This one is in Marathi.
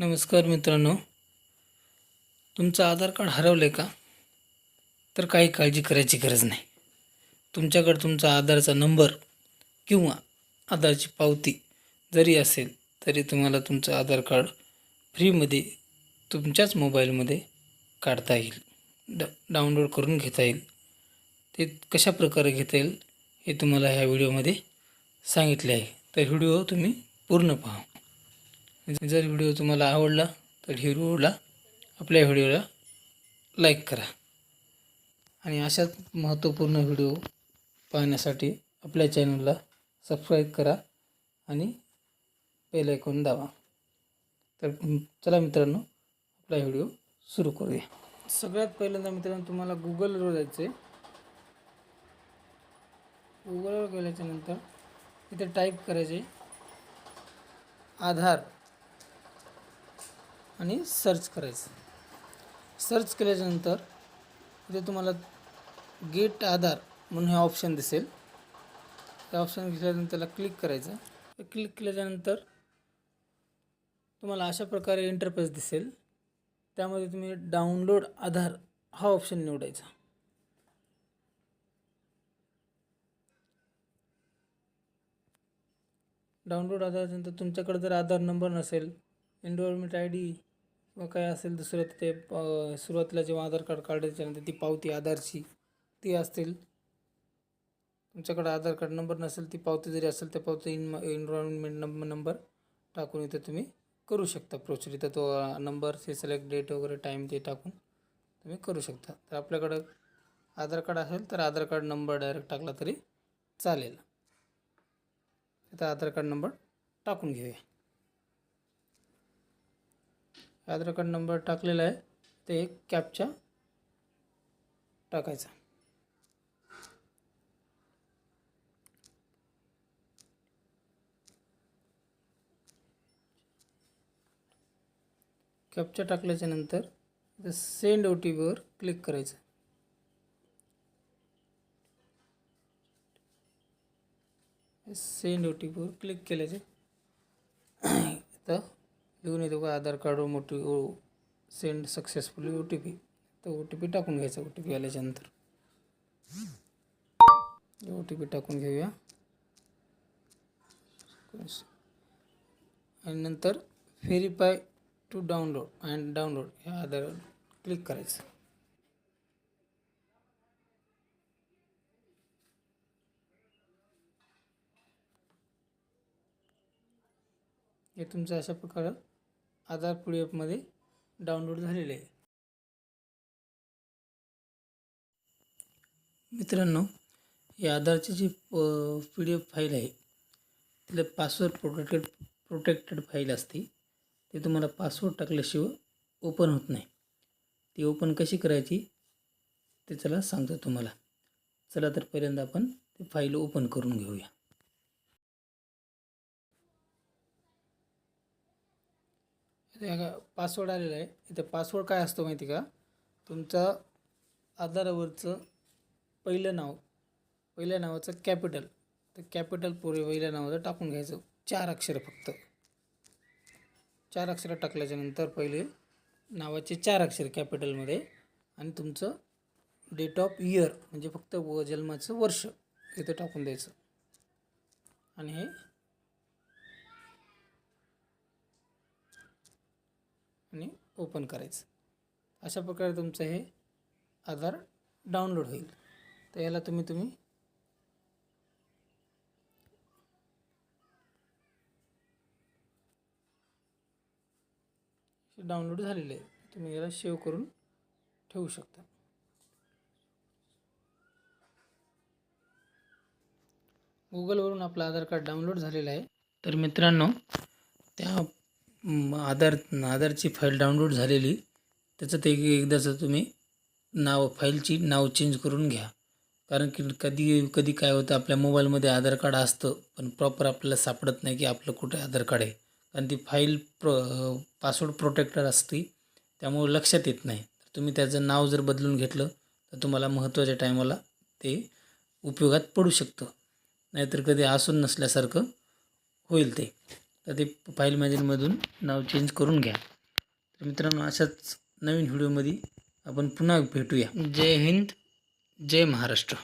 नमस्कार मित्रांनो. तुमचं आधार कार्ड हरवलं आहे का? तर काही काळजी करायची गरज नाही. तुमच्याकडे तुमचा आधारचा नंबर किंवा आधारची पावती जरी असेल तरी तुम्हाला तुमचं आधार कार्ड फ्रीमध्ये तुमच्याच मोबाईलमध्ये काढता येईल. ड डाउनलोड करून घेता येईल. ते कशा प्रकारे घेता येईल हे तुम्हाला ह्या व्हिडिओमध्ये सांगितले आहे. तर व्हिडिओ तुम्ही पूर्ण पहा. जर व्हिडिओ तुम्हाला आवडला तर हिरोला आपल्या व्हिडिओला लाईक करा. आणि अशाच महत्त्वपूर्ण व्हिडिओ पाहण्यासाठी आपल्या चॅनलला सबस्क्राईब करा आणि बेल ऐकून दावा तर चला मित्रांनो आपला व्हिडिओ सुरू करूया. सगळ्यात पहिल्यांदा मित्रांनो तुम्हाला गुगलवर जायचं आहे गुगलवर गेल्याच्यानंतर इथे टाईप करायचे आधार. आणि सर्च करायचं. सर्च केल्याच्यानंतर इथे तुम्हाला गेट आधार म्हणून हे ऑप्शन दिसेल. त्या ऑप्शन घेतल्यानंतर त्याला क्लिक करायचं. क्लिक केल्याच्यानंतर तुम्हाला अशा प्रकारे इंटरफेस दिसेल. त्यामध्ये तुम्ही डाउनलोड आधार हा ऑप्शन निवडायचा. डाउनलोड आधारनंतर तुमच्याकडे जर आधार नंबर नसेल एनरोलमेंट आय डी मग काय असेल दुसरं तिथे प- सुरुवातीला जेव्हा आधार कार्ड काढायच्यानंतर ती पावती आधारची ती असतील. तुमच्याकडे आधार कार्ड नंबर नसेल ती पावती जरी असेल त्या पावती इन एनरोलमेंट नंबर नंबर टाकून इथे तुम्ही करू शकता. प्रोसेस इथं तो नंबर ते सिलेक्ट डेट वगैरे टाईम ते टाकून तुम्ही करू शकता. तर आपल्याकडं आधार कार्ड असेल तर आधार कार्ड नंबर डायरेक्ट टाकला तरी चालेल. आता आधार कार्ड नंबर टाकून घेऊया. आधार कार्ड नंबर टाकलेला आहे. ते एक कॅपचा टाकायचा. कॅपच्या टाकल्याच्या नंतर इथं सेंड ओ टी पीवर क्लिक करायचं. सेंड ओ टी पीवर क्लिक केल्याचे इथं घेऊन येतो का आधार कार्ड मोठी O send successfully O T P तर ओ टी पी टाकून घ्यायचा ओ टी पी आल्याच्यानंतर. ओ टी पी टाकून घेऊया. आणि नंतर verify to download and download ह्या आधार क्लिक करायचं. हे तुमचं अशा प्रकारे आधार पी डी एफमध्ये डाउनलोड झालेले आहे. मित्रांनो या आधारची जी पी डी एफ फाईल आहे तिला पासवर्ड प्रोटेक्टेड प्रोटेक्टेड फाईल असते. ते तुम्हाला पासवर्ड टाकल्याशिवाय ओपन होत नाही. ती ओपन कशी करायची ते चला सांगतो तुम्हाला. चला तर पहिल्यांदा आपण ते फाईल ओपन करून घेऊया. पासवर्ड आलेला आहे. इथं पासवर्ड काय असतो माहिती का? तुमचा आधारावरचं पहिलं नाव पहिल्या नावाचं कॅपिटल तर कॅपिटल पुरे पहिल्या नावाचं टाकून घ्यायचं. चार अक्षरं फक्त. चार अक्षरं टाकल्याच्यानंतर पहिले नावाचे चार अक्षर कॅपिटलमध्ये आणि तुमचं डेट ऑफ इयर म्हणजे फक्त व जन्माचं वर्ष इथं टाकून द्यायचं. आणि हे आणि ओपन करायचं. अशा प्रकारे तुमचं हे आधार डाउनलोड होईल. तर याला तुम्ही तुम्ही डाउनलोड झालेले आहे तुम्ही याला सेव्ह करून ठेवू शकता. गुगलवरून आपलं आधार कार्ड डाउनलोड झालेलं आहे. तर मित्रांनो त्या आधार आधारची फाईल डाउनलोड झालेली. त्याचं ते एकदाचं तुम्ही नाव फाईलची नाव चेंज करून घ्या. कारण की कधी कधी काय होतं आपल्या मोबाईलमध्ये आधार कार्ड असतं पण प्रॉपर आपल्याला सापडत नाही की आपलं कुठे आधार कार्ड आहे. कारण ती फाईल प्र पासवर्ड प्रोटेक्टर असते त्यामुळे लक्षात येत नाही. तर तुम्ही त्याचं नाव जर बदलून घेतलं तर तुम्हाला महत्त्वाच्या टायमाला ते उपयोगात पडू शकतं. नाहीतर कधी असून नसल्यासारखं होईल ते. तर ते फाईल मॅनेजरमधून नाव चेंज करून घ्या. तर मित्रांनो अशाच नवीन व्हिडिओमध्ये आपण पुन्हा भेटूया. जय हिंद जय महाराष्ट्र.